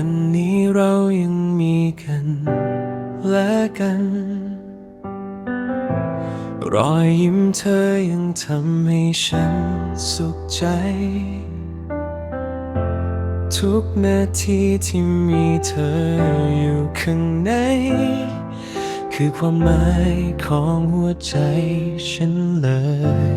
วันนี้เรายังมีกัน และกัน รอยยิ้มเธอยังทำให้ฉันสุขใจ ทุกนาทีที่มีเธออยู่ข้างใน คือความหมายของหัวใจฉันเลย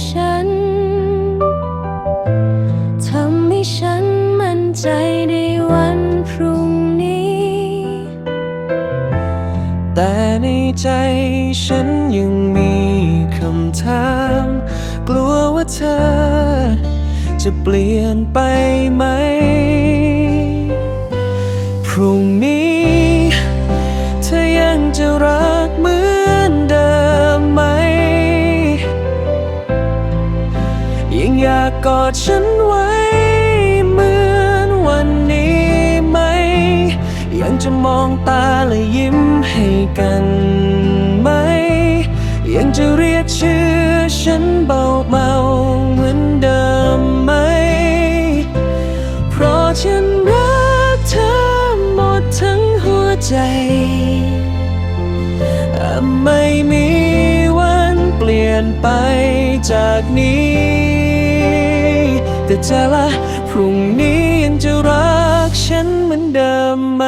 ฉัน ทำให้ฉันมั่นใจในวันพรุ่งนี้ แต่ในใจฉันยังมีคำถาม กลัวว่าเธอ จะเปลี่ยนไปไหม พรุ่งนี้ ดฉันไว้ เหมือนวันนี้ไหม ยังจะมองตาและยิ้มให้กันไหม ยังจะเรียกชื่อฉันเบาเมาๆเหมือนเดิมไหม เพราะฉันรักเธอหมดทั้งหัวใจไม่มีวันเปลี่ยนไปจากนี้ แต่เธอละพรุ่งนี้ยังจะรักฉันเหมือนเดิมไหม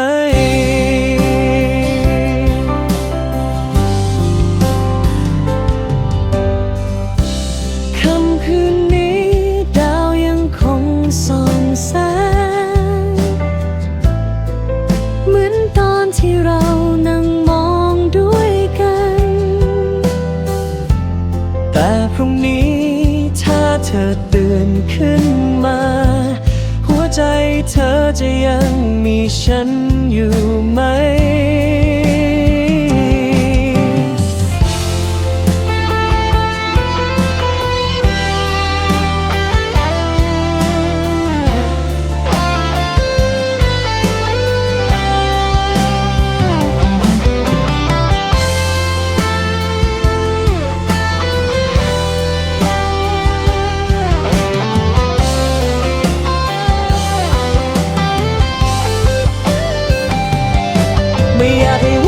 เธอจะยังมีฉันอยู่ไหม we are the